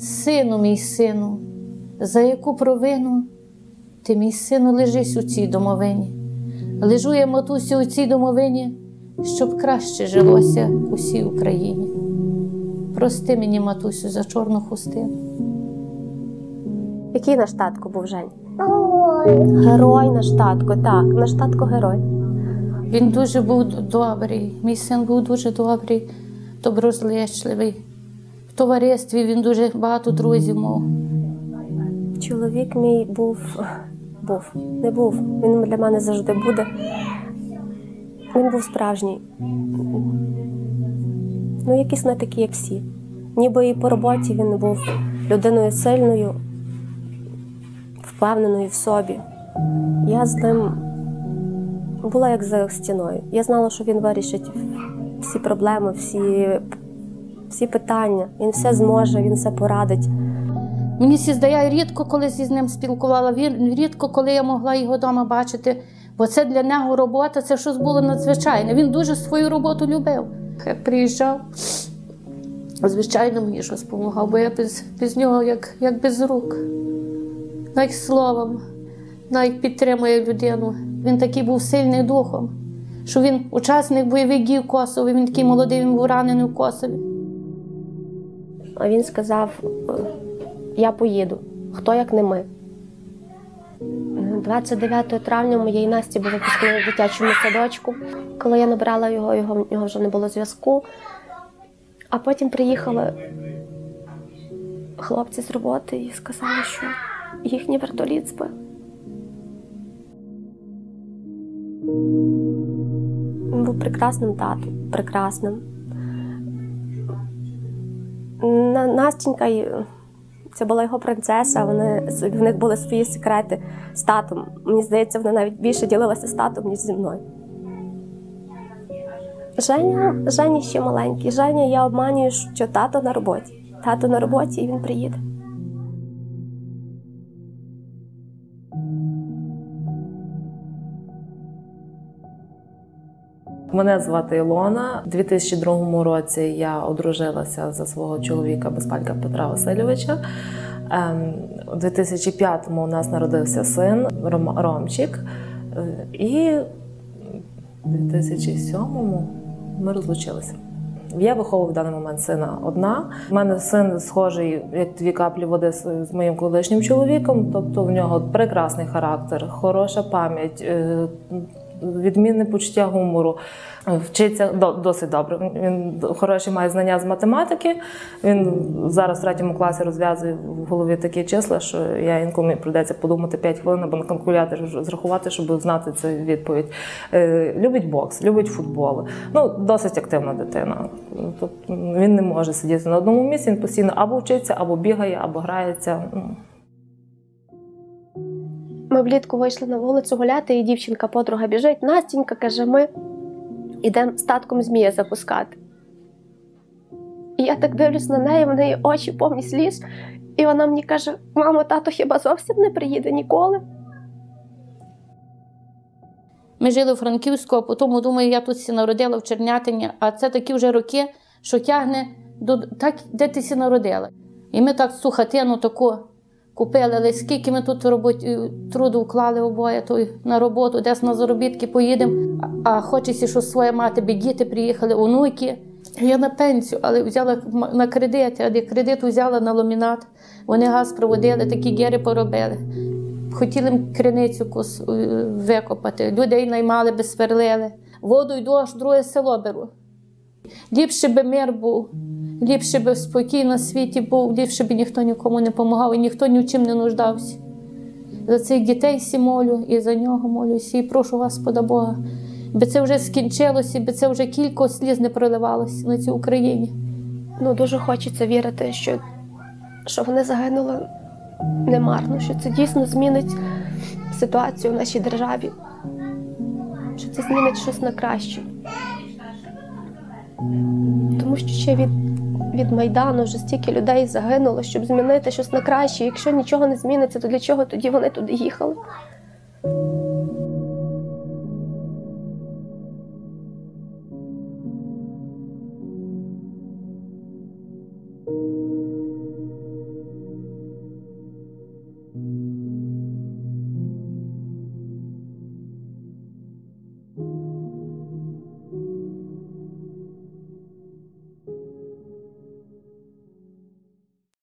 Сину, мій сину, за яку провину ти, мій сину, лежиш у цій домовині. Лежу я, матусю, у цій домовині, щоб краще жилося усій Україні. Прости мені, матусю, за чорну хустину. Який наш татко був Жень? Герой наш татко, так, наш татко герой. Він дуже був добрий. Мій син був дуже добрий, доброзичливий. Товаристві він дуже багато друзів мав. Чоловік мій був, був, не був. Він для мене завжди буде. Він був справжній. Ну, якийсь не такий, як всі. Ніби і по роботі він був людиною сильною, впевненою в собі. Я з ним була як за стіною. Я знала, що він вирішить всі проблеми, всі, всі питання. Він все зможе, він все порадить. Мені здає, рідко коли зі з ним спілкувала, рідко коли я могла його вдома бачити, бо це для нього робота, це щось було надзвичайне. Він дуже свою роботу любив. Як приїжджав, звичайно, мені щось допомагав, бо я без, без нього як, як без рук, навіть словом, навіть підтримує людину. Він такий був сильний духом, що він учасник бойових дій в Косові, він такий молодий, він був ранений в Косові. А він сказав: Я поїду. Хто як не ми. 29 травня моєї Насті був випускний в дитячому садочку. Коли я набрала його, його в вже не було зв'язку. А потім приїхали хлопці з роботи і сказали, що їхній вертоліт збив. Він був прекрасним татом, прекрасним. На- Настінька, це була його принцеса, вони, в них були свої секрети з татом. Мені здається, вона навіть більше ділилася з татом, ніж зі мною. Женя, Женя ще маленький. Женя, я обманюю, що тато на роботі. Тато на роботі і він приїде. Мене звати Ілона. У 2002 році я одружилася за свого чоловіка Безпалька Петра Васильовича. Ем, У 2005-му у нас народився син Ром- Ромчик. Е, І у 2007-му ми розлучилися. Я виховую в даний момент сина одна. У мене син схожий, як дві каплі води з, з моїм колишнім чоловіком. Тобто в нього прекрасний характер, хороша пам'ять, е, відмінне почуття гумору. Вчиться до- досить добре. Він хороші має знання з математики. Він зараз в третьому класі розв'язує в голові такі числа, що я інколи прийдеться подумати 5 хвилин або на калькуляторі зрахувати, щоб знати цю відповідь. Е, Любить бокс, любить футбол. Ну, досить активна дитина. Тобто він не може сидіти на одному місці, він постійно або вчиться, або бігає, або грається. Ми влітку вийшли на вулицю гуляти, і дівчинка подруга біжить. Настінька каже: ми йдемо з татком змія запускати. І я так дивлюсь на неї, в неї очі повні сліз. І вона мені каже: мамо, тато хіба зовсім не приїде ніколи? Ми жили у Франківську, а потім думаю, я тут народила в Чернятині, а це такі вже роки, що тягне до так, де ти сі народила. І ми так цю хатину таку купили, але скільки ми тут роботі, труду вклали обоє то на роботу, десь на заробітки поїдемо, а, хочеться, що своя мати, би діти приїхали, онуки. Я на пенсію, але взяла на кредит, а де кредит взяла на ламінат. Вони газ проводили, такі гери поробили. Хотіли криницю е, викопати, людей наймали би сверлили. Воду й дощ, друге село беру. Ліпше би мир був, ліпше би спокій на світі був, ліпше би ніхто нікому не допомагав і ніхто ні в чим не нуждався. За цих дітей всі молю і за нього молюся, і прошу Господа Бога, би це вже скінчилося, би це вже кілька сліз не проливалося на цій Україні. Ну, дуже хочеться вірити, що, що вони загинули немарно, що це дійсно змінить ситуацію в нашій державі, що це змінить щось на краще. Тому що ще від, від Майдану вже стільки людей загинуло, щоб змінити щось на краще. Якщо нічого не зміниться, то для чого тоді вони туди їхали?